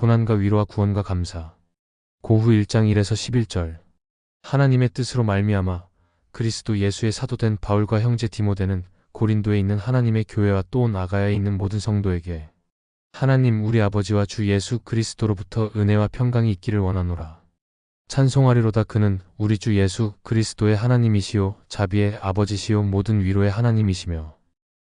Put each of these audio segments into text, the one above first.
고난과 위로와 구원과 감사. 고후 1장 1에서 11절. 하나님의 뜻으로 말미암아 그리스도 예수의 사도된 바울과 형제 디모데는 고린도에 있는 하나님의 교회와 또온 아가야에 있는 모든 성도에게 하나님 우리 아버지와 주 예수 그리스도로부터 은혜와 평강이 있기를 원하노라. 찬송하리로다 그는 우리 주 예수 그리스도의 하나님이시요 자비의 아버지시요 모든 위로의 하나님이시며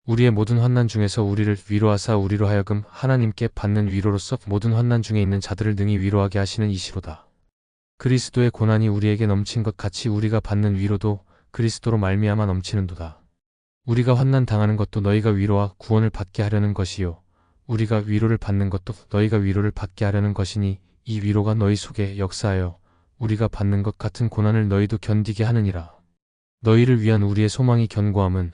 우리의 모든 환난 중에서 우리를 위로하사 우리로 하여금 하나님께 받는 위로로서 모든 환난 중에 있는 자들을 능히 위로하게 하시는 이시로다. 그리스도의 고난이 우리에게 넘친 것 같이 우리가 받는 위로도 그리스도로 말미암아 넘치는도다. 우리가 환난 당하는 것도 너희가 위로와 구원을 받게 하려는 것이요 우리가 위로를 받는 것도 너희가 위로를 받게 하려는 것이니 이 위로가 너희 속에 역사하여 우리가 받는 것 같은 고난을 너희도 견디게 하느니라. 너희를 위한 우리의 소망이 견고함은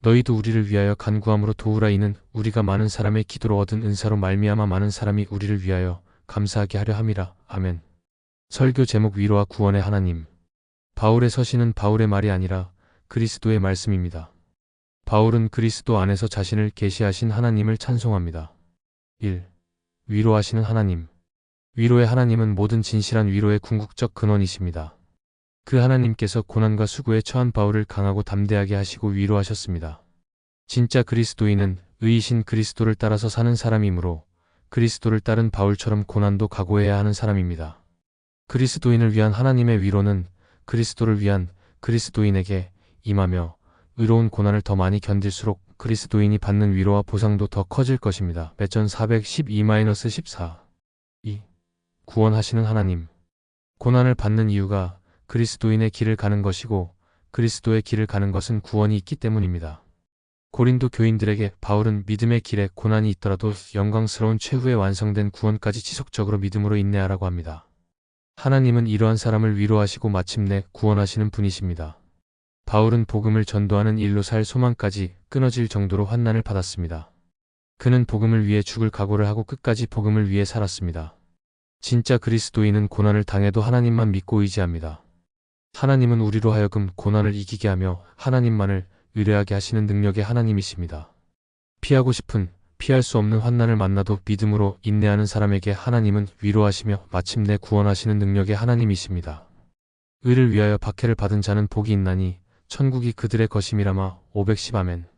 너희도 우리를 위하여 간구함으로 도우라 이는 우리가 많은 사람의 기도로 얻은 은사로 말미암아 많은 사람이 우리를 위하여 감사하게 하려 함이라. 아멘. 설교 제목 위로와 구원의 하나님. 바울의 서신은 바울의 말이 아니라 그리스도의 말씀입니다. 바울은 그리스도 안에서 자신을 계시하신 하나님을 찬송합니다. 1. 위로하시는 하나님. 위로의 하나님은 모든 진실한 위로의 궁극적 근원이십니다. 그 하나님께서 고난과 수고에 처한 바울을 강하고 담대하게 하시고 위로하셨습니다. 진짜 그리스도인은 의이신 그리스도를 따라서 사는 사람이므로 그리스도를 따른 바울처럼 고난도 각오해야 하는 사람입니다. 그리스도인을 위한 하나님의 위로는 그리스도를 위한 그리스도인에게 임하며 의로운 고난을 더 많이 견딜수록 그리스도인이 받는 위로와 보상도 더 커질 것입니다. 배전 412-14 2. 구원하시는 하나님 고난을 받는 이유가 그리스도인의 길을 가는 것이고 그리스도의 길을 가는 것은 구원이 있기 때문입니다. 고린도 교인들에게 바울은 믿음의 길에 고난이 있더라도 영광스러운 최후에 완성된 구원까지 지속적으로 믿음으로 인내하라고 합니다. 하나님은 이러한 사람을 위로하시고 마침내 구원하시는 분이십니다. 바울은 복음을 전도하는 일로 살 소망까지 끊어질 정도로 환난을 받았습니다. 그는 복음을 위해 죽을 각오를 하고 끝까지 복음을 위해 살았습니다. 진짜 그리스도인은 고난을 당해도 하나님만 믿고 의지합니다. 하나님은 우리로 하여금 고난을 이기게 하며 하나님만을 의뢰하게 하시는 능력의 하나님이십니다. 피하고 싶은 피할 수 없는 환난을 만나도 믿음으로 인내하는 사람에게 하나님은 위로하시며 마침내 구원하시는 능력의 하나님이십니다. 의를 위하여 박해를 받은 자는 복이 있나니 천국이 그들의 것임이라마 510 아멘.